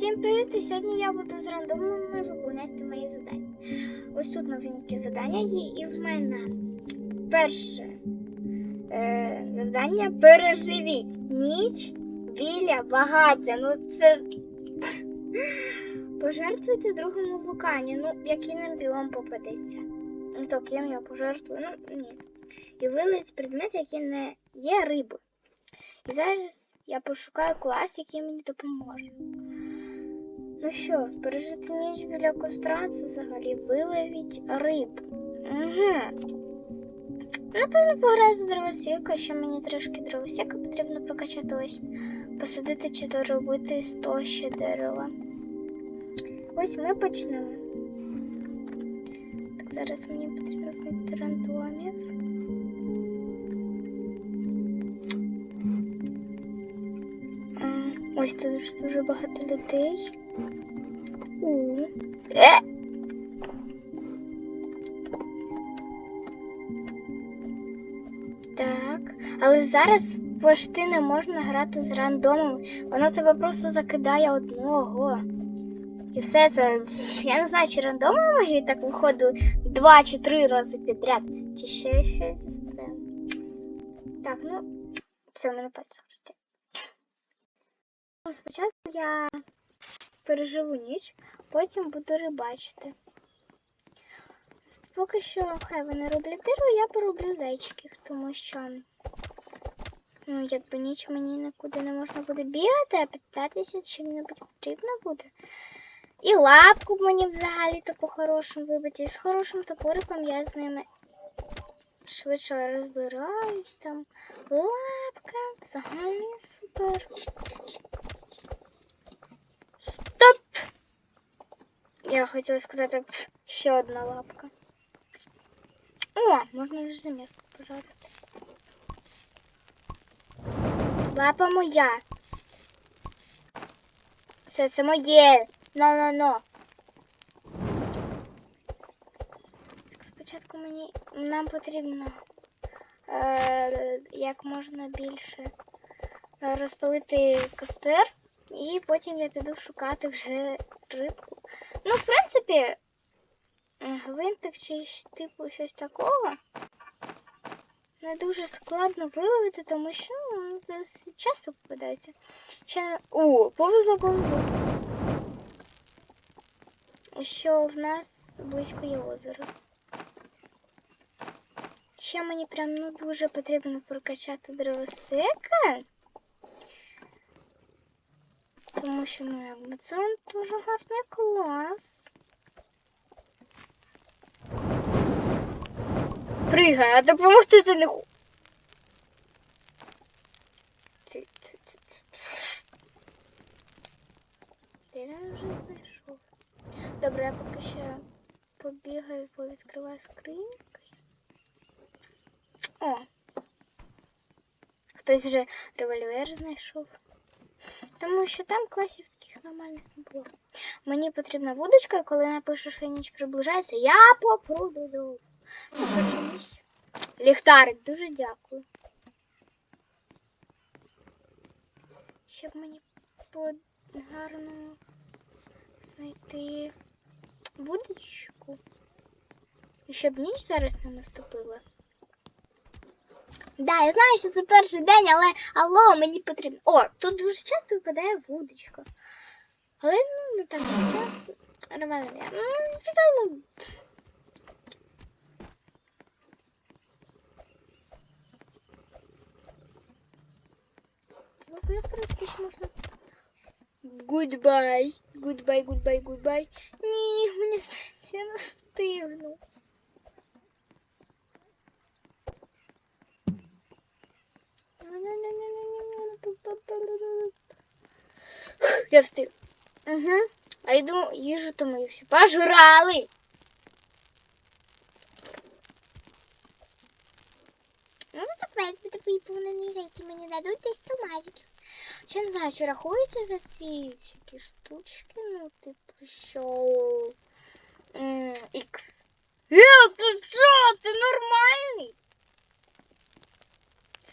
Всім привіт! І сьогодні я буду з рандомами виконувати мої завдання. Ось тут новенькі завдання є, і в мене перше е, завдання переживіть ніч біля багаття. Ну це пожертвуйте другому вулкані, ну який нам білом попадеться. Ну так, я його пожертвую, ну ні. І вилить предмет, який не є рибою. І зараз я пошукаю клас, який мені допоможе. Ну що, пережити ніч біля костра, це взагалі виловіть рибу. Угу. Напевно, пограю за дровосіка, що мені трошки дровосіка потрібно прокачати ось посадити чи доробити з того ще дерева. Ось ми почнемо. Так, зараз мені потрібно знайти рандомів. Ось тут дуже, багато людей. Е! Так, але зараз пошти не можна грати з рандомом. Воно тебе просто закидає одного. І все це. Я не знаю, чи рандомом так виходили два чи три рази підряд, чи ще щось. Так, ну, це в мене пальцем. Спочатку я переживу ніч, потім буду рибачити. Поки що хай вони роблять диру, я пороблю зайчиків, тому що ну, якби ніч мені нікуди не можна буде бігати, а питатися чим-небудь потрібно буде. І лапку мені взагалі-то по-хорошому вибити. З хорошим топориком я з ними швидше розбираюсь там. Лапка, взагалі супер. Стоп! Я хотіла сказати пф, ще одна лапка. О, можна вже заміску пожарити. Лапа моя. Все це моє. Но-но-но. Спочатку мені нам потрібно е, як можна більше е, розпалити костер, і потім я піду шукати вже рибку. Ну, в принципі, гвинтик чи типу щось такого не дуже складно виловити, тому що ну, с- часто попадається. Ще О, повезло, повезло. Що в нас близько є озеро. Ще мені прям ну дуже потрібно прокачати дровосека. Тому що ну якби це дуже гарний клас. Пригай, а допомогти ти не ху. Він вже знайшов? Добре, я поки ще побігаю, повідкриваю скриньки. О! Хтось вже револьвер знайшов. Тому що там класів таких нормальних не було. Мені потрібна вудочка, коли напишу, що ніч приближається, я попробую. Ліхтарик, дуже дякую. Щоб мені по гарно знайти вудочку. І щоб ніч зараз не наступила. Да, я знаю, що це перший день, але алло, мені потрібно. О, тут дуже часто випадає вудочка. Але ну не так часто. Нормально я. Ну, чудово. Ну, я, в принципі, ще можна. Гудбай. Гудбай, гудбай, гудбай. Ні, мені здається, я не встигну. Я встиг. Угу. А йду їжу то мою всю пожрали. Ну, зато буде виповнений рейки, мені дадуть десь томатиків. Чи не знаю, чи рахується за ці всякі штучки, ну, типу, що Х. Е, ти що? Ти нормальний?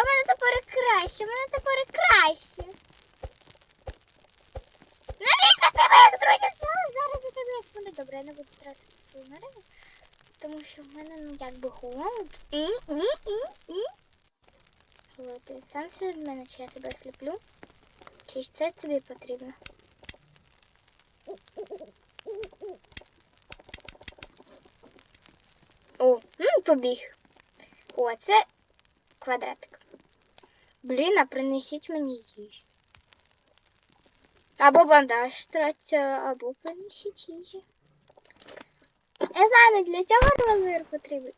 в мене тепер краще, в мене тепер краще. Навіщо ти моїх друзів звали? Зараз я тебе як буде добре, я не буду тратити свою мережу, тому що в мене ну якби голод. І, і, і, і. Голод, ти сам від мене, чи я тебе сліплю? Чи ж це тобі потрібно? О, ну побіг. О, це квадратик. Блін, а принесіть мені їжі. Або бандаж траться, або принесіть їжі. Я знаю, не для цього револьвер потрібен.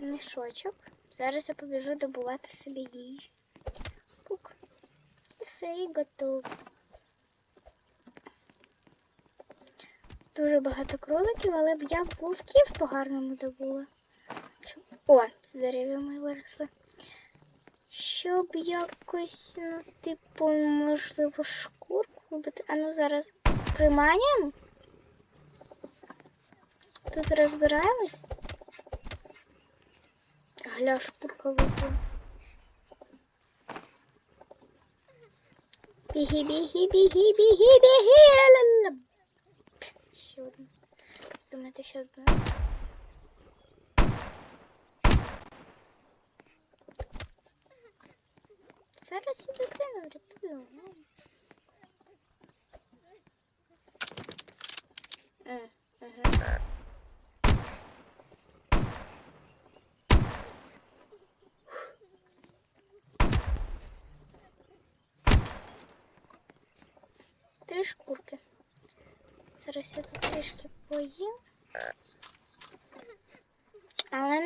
Мішочок. Зараз я побіжу добувати собі їжі. Пук. І все, і готово. Дуже багато кроликів, але б я вовків по-гарному добула. О, з дерев'я мої виросли. Щоб якось, ну, типу, можливо, шкурку вибити. А ну зараз приманюємо. Тут розбираємось. Гля, шкурка випала. Біги, біги, біги, біги, біги. Ще одна. Думаєте, ще одна? Зараз і дитину врятую. Е, ага. Три шкурки. Зараз я тут трішки поїм. Але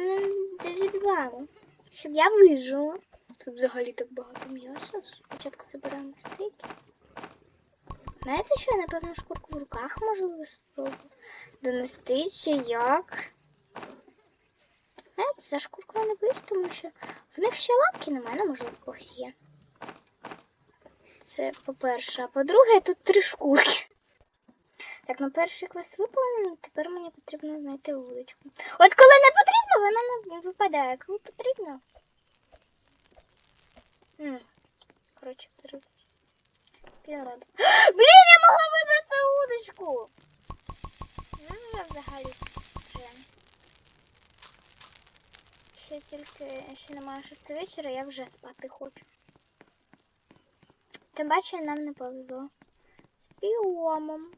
не від вами. Щоб я вижила. Тут взагалі так багато м'яса. Спочатку забираємо стейки. Знаєте що, я напевно, шкурку в руках можливо спробую донести чи як. Знаєте, за шкурку я не боюсь, тому що в них ще лапки немає, ну, можливо, в когось є. Це по-перше. А по-друге, тут три шкурки. Так, ну перший квест виповнений, тепер мені потрібно знайти вуличку. От коли не потрібно, вона не випадає. Коли потрібно. М, Коротше, зараз. Підемо. Блін, я могла вибрати удочку! Ну, я взагалі вже. Ще тільки ще немає шести вечора, я вже спати хочу. Тим паче нам не повезло. З біомом.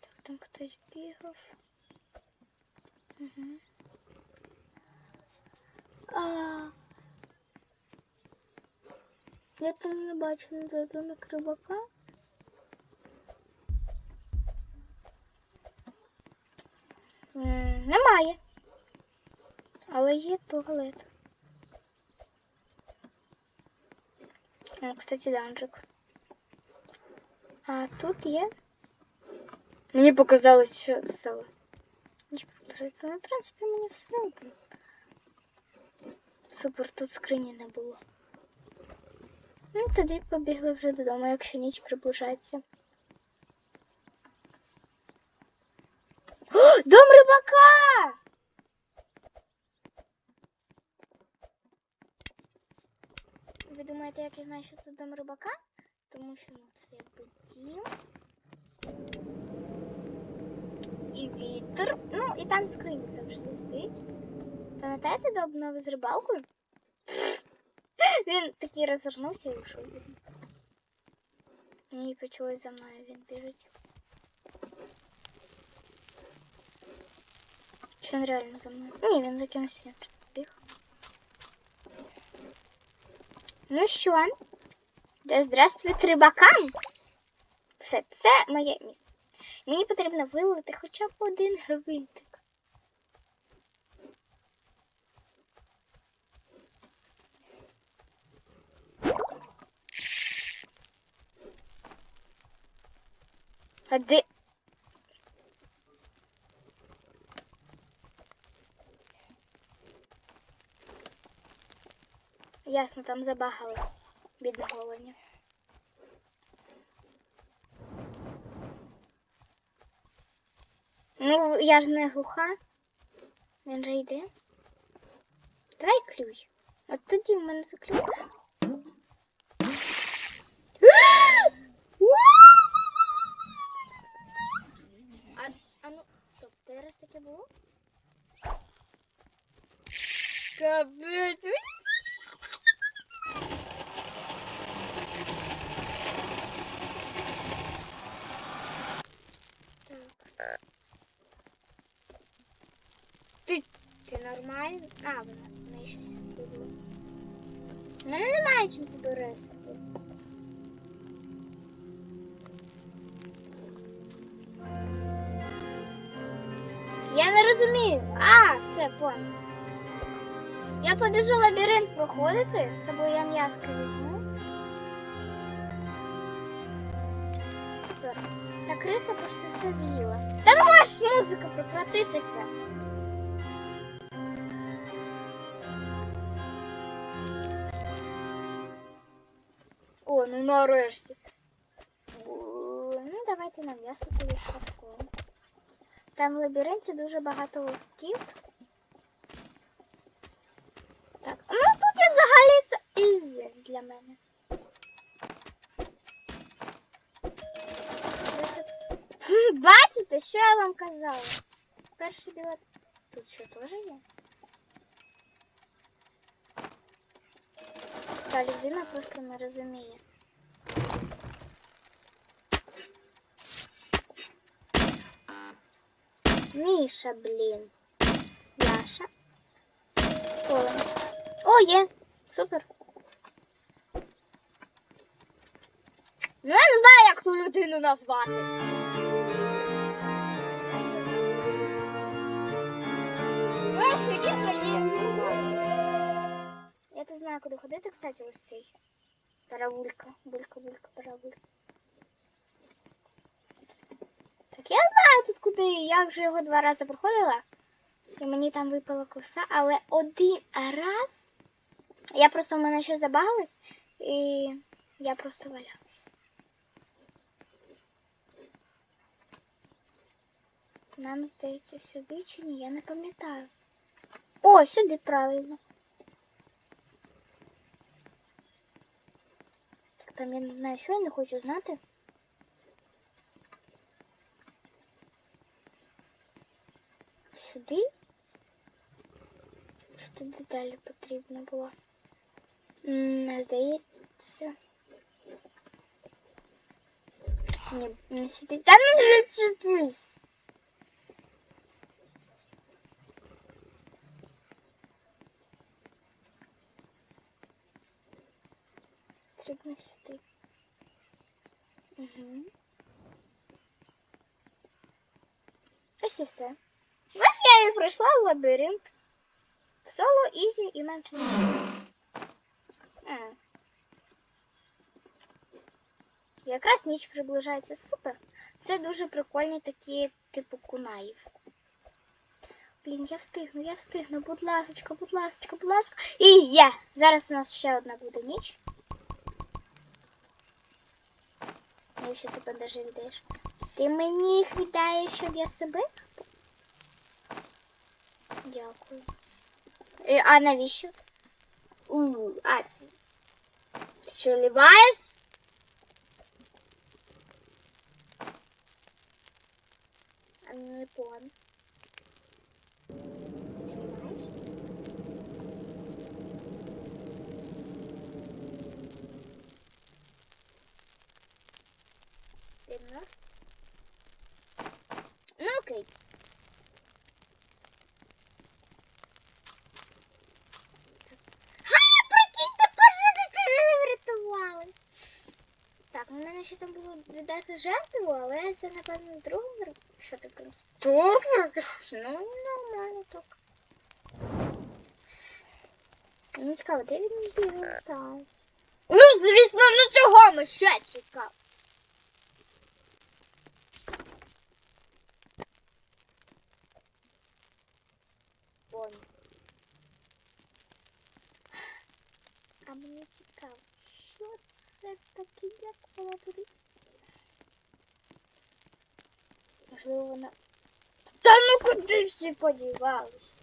Так, там хтось бігав. Угу. А, я там не бачу не домик рибака. М, Немає. Але є туалет. Кстати, данжик. А тут є. Мені показалось, що це. Ну, в принципі, мені все одно. Супер, тут скрині не було. Ну, тоді побігли вже додому, якщо ніч приближається. О, дом рибака! Ви думаєте, як я знаю, що тут дом рибака? Тому що ну, це якби дім. І вітер. Ну, і там скриня завжди стоїть. Пам'ятаєте до обнови з рибалкою? Він такий розвернувся і вийшов. Мені почулось за мною, він біжить. Чи він реально за мною? Ні, він за кимось іншим біг. Ну що? Да здравствуй рибакам! Все, це моє місце. Мені потрібно виловити хоча б один гвинтик. А де? Ясно, там забагали. Бідного оленя. Ну, я ж не глуха. Він же йде. Давай клюй. От тоді в мене заклюй. А, а ну, стоп, ти раз таке було? Капець. Так. Ти, ти нормально? А, вона, в неї щось було. У мене немає чим тебе ресити. Я не розумію. А, все, понял. Я побіжу лабіринт проходити, з собою я м'язка візьму. Криса почти все з'їла. Та не можеш музика прекратитися. О, ну нарешті. Ну, давайте на м'ясо тоді шашло. Там в лабіринті дуже багато вовків. Так, ну тут я взагалі це ізі для мене. Бачите, що я вам казала? Перший білет. Тут що теж є? Та людина просто не розуміє. Міша, блін. Яша. Олен. О, є. Супер. Ну, я не знаю, як ту людину назвати. Я тут знаю, куди ходити, кстати, ось цей. Паравулька. Булька, булька, паравулька. Так я знаю тут куди. Я вже його два рази проходила. І мені там випала коса, але один раз я просто в мене щось забагалось, і я просто валялась. Нам здається сюди чи ні, я не пам'ятаю. О, сюди правильно. Так там я не знаю, що я не хочу знати. Сюди? Що туди далі потрібно було? М, Не здається. Ні, не сюди. Та не відчепись. Потрібно сюди. Угу. Ось і все. Ось я і пройшла лабіринт. Соло, ізі і менше. Якраз ніч приближається супер. Це дуже прикольні такі, типу, кунаїв. Блін, я встигну, я встигну. Будь ласочка, будь ласочка, будь ласочка. І є! Зараз у нас ще одна буде ніч. Якщо ти подержи. Ти мені їх віддаєш, щоб я себе? Дякую. Е, А навіщо? У, а це. Ти що ліваєш? А ну не пон. Але це, напевно, другий що таке? Турбор? Ну, нормально так. Не цікаво, де він бігав? Ну, звісно, ну чого ми ще чекав? Вон. А мені цікаво, що це таке, як вона туди Можливо, вона. Та ну куди всі подівались?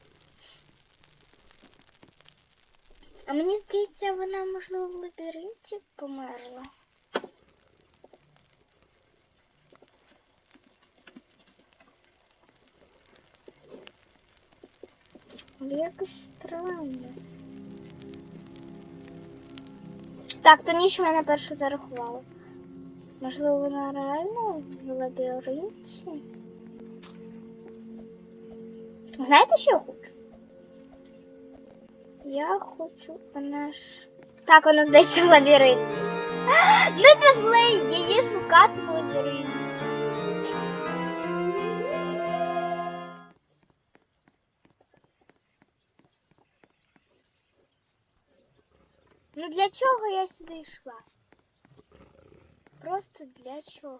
А мені здається, вона, можливо, в лабіринті померла. Але якось странно. Так, то ніч мене першу зарахувала. Можливо, вона реально в лабіринті? Знаєте, що я хочу? Я хочу, вона ж. Так, вона здається в лабіринті. Ми пішли її шукати в лабіринті. Ну для чого я сюди йшла? Просто для чого?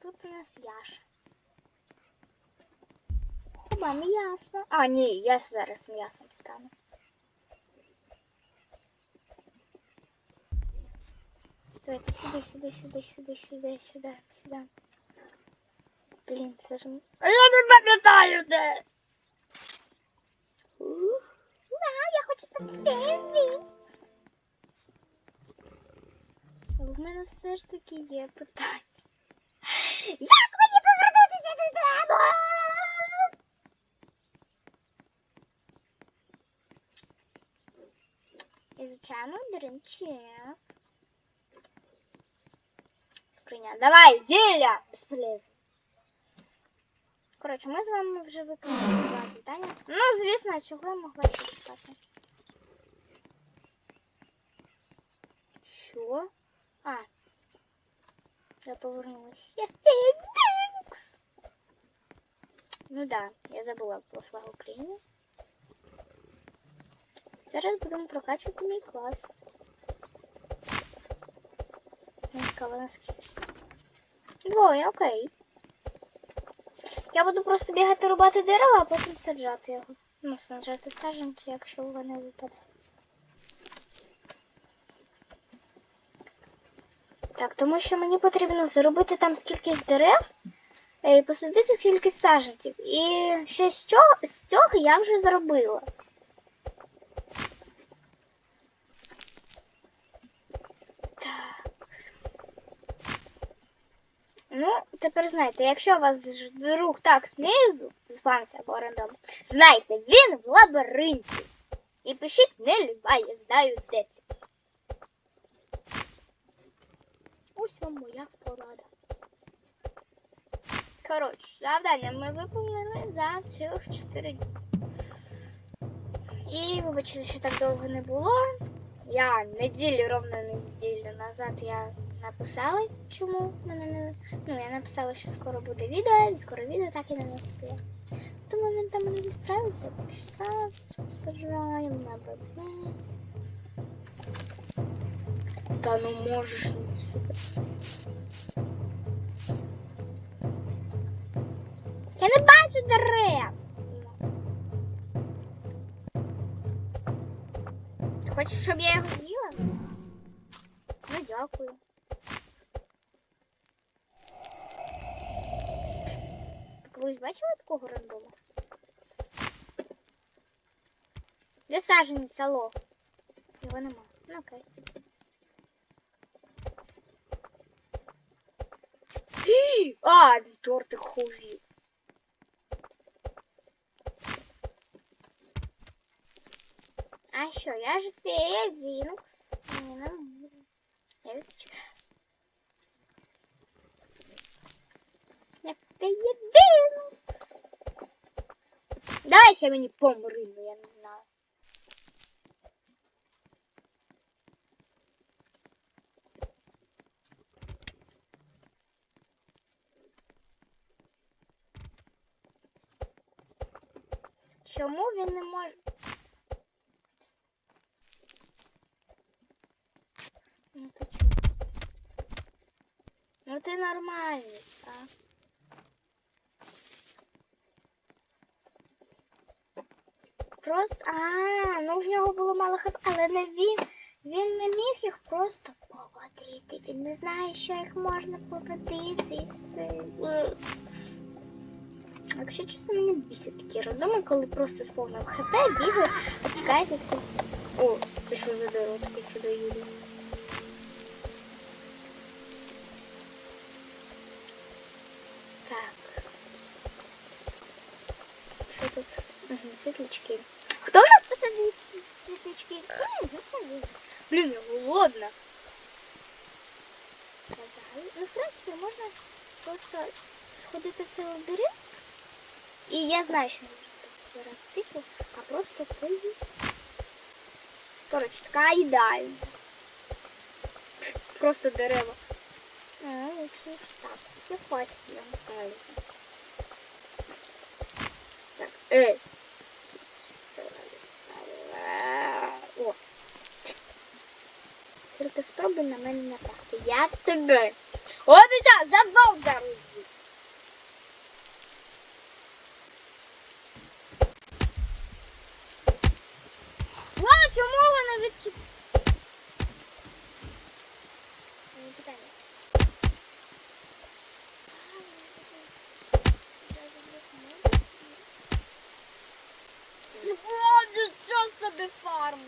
Тут у нас Яша. Оба м'ясо. А, ні, я зараз м'ясом стану. Давайте сюди, сюди, сюди, сюди, сюди, сюди, сюди. Блін, це ж. А я не пам'ятаю де. Але в мене все ж таки є питання. Як мені повернутися до тебе? Изучаємо дринчик. Скриня. Давай, зілля! Безполезно. Коротше, ми з вами вже виконали два завдання. Ну, звісно, чого я могла чекати. Що? А. Я повернулась. Я Фенікс! Ну да, я забула про флаг України. Зараз будемо прокачувати мій клас. Не цікаво наскільки. Двоє, окей. Я буду просто бігати рубати дерево, а потім саджати його. Ну, саджати саджанці, якщо вони випадають. Так, тому що мені потрібно зробити там скількись дерев е, і посадити скількись саджанців. І ще з цього, з цього я вже зробила. Ну, тепер знаєте, якщо вас ж друг так знизу, спавнився або рандом, знайте, він в лабіринті. І пишіть не я знаю, де ти. Ось вам моя порада. Коротше, завдання ми виповнили за цих 4 дні. І вибачте, що так довго не було. Я неділю, ровно неділю назад я написала, чому мене не. Ну, я написала, що скоро буде відео, і скоро відео так і не наступило. Тому він там не відправиться, писав, посаджаємо на ББ. Та ну можеш. Я не бачу дерев. Ти хочеш, щоб я його з'їла? Ну, дякую. Колись бачила такого рандома? Де саженець, алло? Його нема. Ну окей. Ій! А, тортик хузів. А що, я ж фея Вінкс. Ні, не можу. Я відчуваю. Я фея Вінкс. Давай ще мені помри, ну я не знаю. Чому він не може? Ну ти чого? Ну ти нормальний, а? Просто... А, ну в нього було мало хп, але не він... Він не міг їх просто поводити. Він не знає, що їх можна поводити і все. Е. Якщо чесно, мені бісять такі родоми, коли просто з повним хп бігають, а тікають від культистів. О, це що за дерево таке чудо Юрій? Так. Що тут? Угу, світлячки. Хто в нас посадив с- світлячки? Ні, звісно, він. Блін, я голодна. А взагалі, ну, в принципі, можна просто сходити в цей лабіринт. І я знаю, не можна збирати а просто поїсти. Коротше, така їда. Просто дерева. А, лучше не встати. Це хватить прям пальцем. Так, ей. О. Тільки спробуй на мене напасти. Я тебе. От і за, за два удари. Ладно, чому вона відкид... Не питання. О, нічого собі фарм.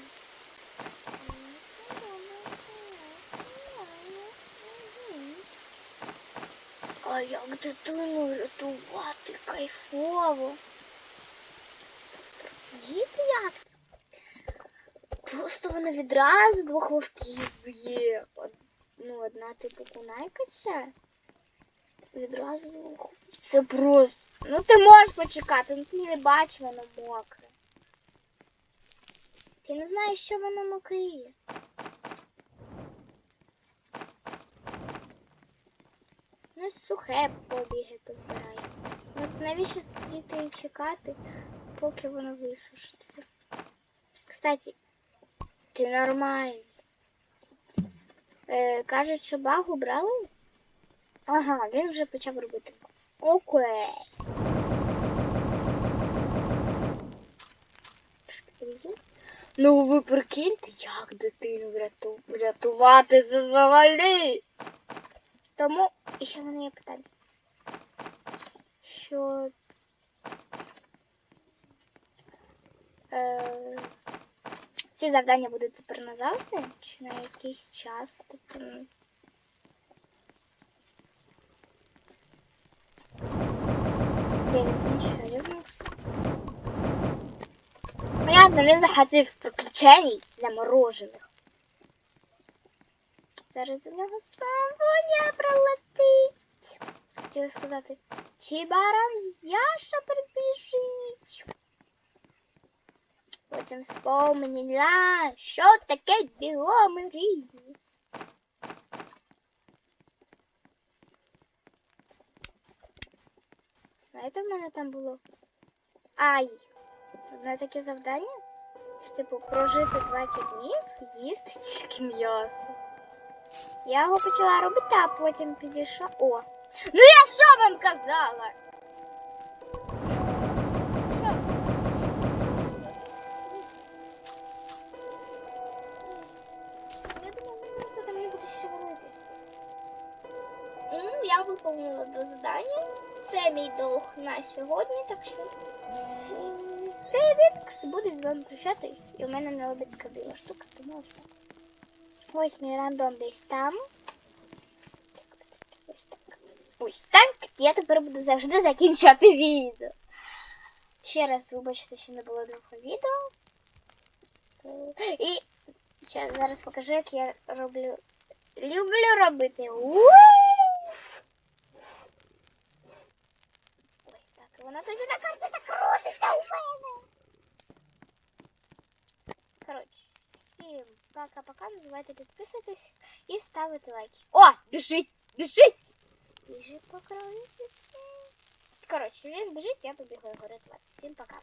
А як дитину рятувати кайфово. Просто як це? Просто вона відразу двох вовків б'є. Ну, одна типу кунайка ця. Відразу двох. Це просто. Ну ти можеш почекати, ну ти не бачиш, воно мокре. Ти не знаєш, що воно мокріє. Ну, сухе побіги позбирай. Ну, от навіщо сидіти і чекати, поки воно висушиться? Кстати, ти нормальний. Е, кажуть, що багу брали? Ага, він вже почав робити. Окей. Ну ви прикиньте, як дитину вряту... врятувати взагалі. Тому і ще в мене є питання. Що. Е... Ці завдання будуть тепер назавжди? Чи на якийсь час? Тобто. ну. Понятно, він захотів приключений заморожених. Зараз у нього самоня прилетить. Хотіла сказати, чи баран Яша прибіжить. Потім вспомнила, що таке біоми різні. Знаєте, в мене там було Ай. Одне таке завдання, що типу прожити 20 днів, їсти тільки м'ясо. Я його почала робити, а потім підійшла. О! Ну я що вам казала? Я думала, мені просто там не буде Я виповнила до завдання. Це мій долг на сьогодні, так що Фейвікс буде з вами прощатись. І у мене не обідка біла штука, тому ось так. Ось мій рандом десь там. Ось так. Ось так. Я тепер буду завжди закінчувати відео. Ще раз вибачте, що не було двох відео. Е, І ще зараз покажу, як я роблю. Люблю робити. Ууу! Ось так. І Вона тоді на карті так крутиться у мене. Коротше, всім пока-пока. Не забувайте підписуватись і ставити лайки. О, біжить! Біжить! Біжить по крові. Коротше, він біжить, я побігла його рятувати. Всім пока.